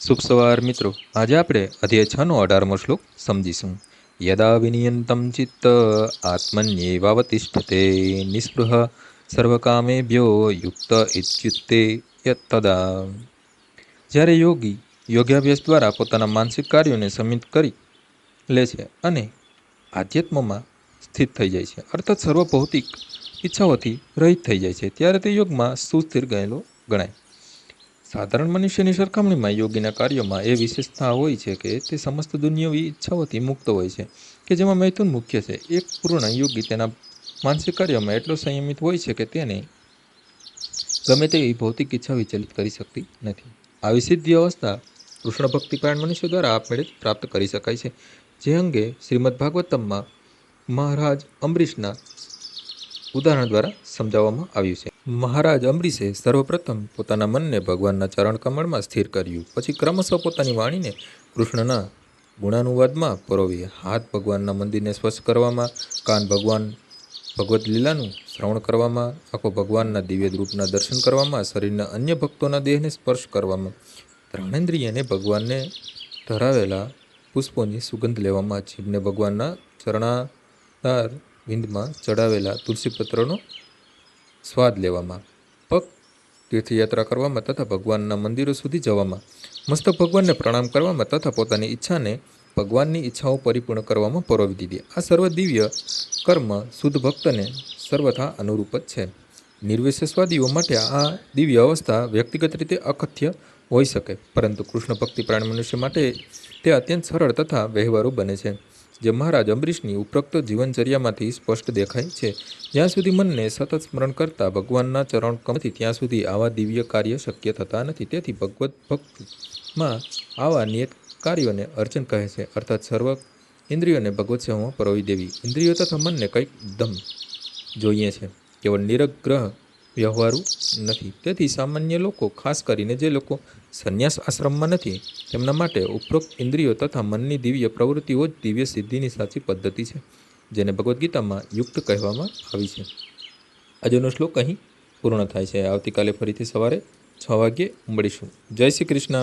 શુભ સવાર મિત્રો. આજે આપણે અધ્યાય છ નો અઢારમો શ્લોક સમજીશું. યદા વિનિયંતમ ચિત્ત આત્મન્યેવાવતિષ્ઠતે નિસ્પૃહ સર્વકામેભ્યો યુક્ત ઇત્યુક્તે તદા. જ્યારે યોગી યોગાભ્યાસ દ્વારા પોતાના માનસિક કાર્યોને સમિત કરી લે છે અને આધ્યાત્મમાં સ્થિત થઈ જાય છે, અર્થાત સર્વ ભૌતિક ઈચ્છાઓથી રહિત થઈ જાય છે, ત્યારે તે યોગમાં સુસ્થિર ગયેલો ગણાય. સાધારણ મનુષ્યની સરખામણીમાં યોગીના કાર્યોમાં એ વિશેષતા હોય છે કે તે સમસ્ત દુનિયાવી ઈચ્છાઓથી મુક્ત હોય છે, કે જેમાં મૈથુન મુખ્ય છે. એક પૂર્ણ યોગી તેના માનસિક કાર્યોમાં એટલો સંયમિત હોય છે કે તેને ગમે તેવી ભૌતિક ઈચ્છા વિચલિત કરી શકતી નથી. આવી સિદ્ધિ અવસ્થા કૃષ્ણ ભક્તિપરાયણ મનુષ્ય દ્વારા આપમેળે પ્રાપ્ત કરી શકાય છે. જે અંગે શ્રીમદ ભાગવતમમાં મહારાજ અંબરીશના ઉદાહરણ દ્વારા સમજાવવામાં આવ્યું છે. મહારાજ અમરીશે સર્વપ્રથમ પોતાના મનને ભગવાનના ચરણ કમળમાં સ્થિર કર્યું. પછી ક્રમશઃ પોતાની વાણીને કૃષ્ણના ગુણાનુવાદમાં પરોવી. હાથ ભગવાનના મંદિરને સ્પર્શ કરવામાં, કાન ભગવાન ભગવદ્ લીલાનું શ્રવણ કરવામાં, આંખો ભગવાનના દિવ્ય રૂપના દર્શન કરવામાં, શરીરના અન્ય ભક્તોના દેહને સ્પર્શ કરવામાં. ત્રાણેન્દ્રિયને ભગવાનને ધરાવેલા પુષ્પોની સુગંધ લેવામાં, જીભને ભગવાનના ચરણાદાર વિંદમાં ચડાવેલા તુલસીપત્રનો સ્વાદ લેવામાં. પગ તીર્થયાત્રા કરવામાં તથા ભગવાનના મંદિરો સુધી જવામાં. મસ્ત ભગવાનને પ્રણામ કરવામાં તથા પોતાની ઈચ્છાને ભગવાનની ઈચ્છાઓ પરિપૂર્ણ કરવામાં પરોવી દીધી. આ સર્વ દિવ્ય કર્મ શુદ્ધ ભક્તને સર્વથા અનુરૂપ જ છે. નિર્વિશેષવાદીઓ માટે આ દિવ્ય અવસ્થા વ્યક્તિગત રીતે અકથ્ય હોઈ શકે, પરંતુ કૃષ્ણ ભક્તિ પ્રાણ મનુષ્ય માટે તે અત્યંત સરળ તથા વ્યવહારુ બને છે. જે મહારાજ અંબરીશની ઉપરોક્ત જીવનચર્યામાંથી સ્પષ્ટ દેખાય છે. જ્યાં સુધી મનને સતત સ્મરણ કરતા ભગવાનના ચરણ કમથી ત્યાં સુધી આવા દિવ્ય કાર્ય શક્ય થતા નથી. તેથી ભગવત ભક્તિમાં આવા નિયત કાર્યોને અર્ચન કહે છે. અર્થાત સર્વ ઇન્દ્રિયોને ભગવત સેવામાં પરોવી દેવી. ઇન્દ્રિયો તથા મનને કંઈક દમ જોઈએ છે. કેવળ નિરગ્રહ વ્યવહારુ નથી. તેથી સામાન્ય લોકો, ખાસ કરીને જે લોકો સંન્યાસ આશ્રમમાં નથી, તેમના માટે ઉપરોક્ત ઇન્દ્રિયો તથા મનની દિવ્ય પ્રવૃત્તિઓ જ દિવ્ય સિદ્ધિની સાચી પદ્ધતિ છે, જેને ભગવદ્ ગીતામાં યુક્ત કહેવામાં આવી છે. આજનો શ્લોક અહીં પૂર્ણ થાય છે. આવતીકાલે ફરીથી સવારે છ વાગ્યે મળીશું. જય શ્રી કૃષ્ણ.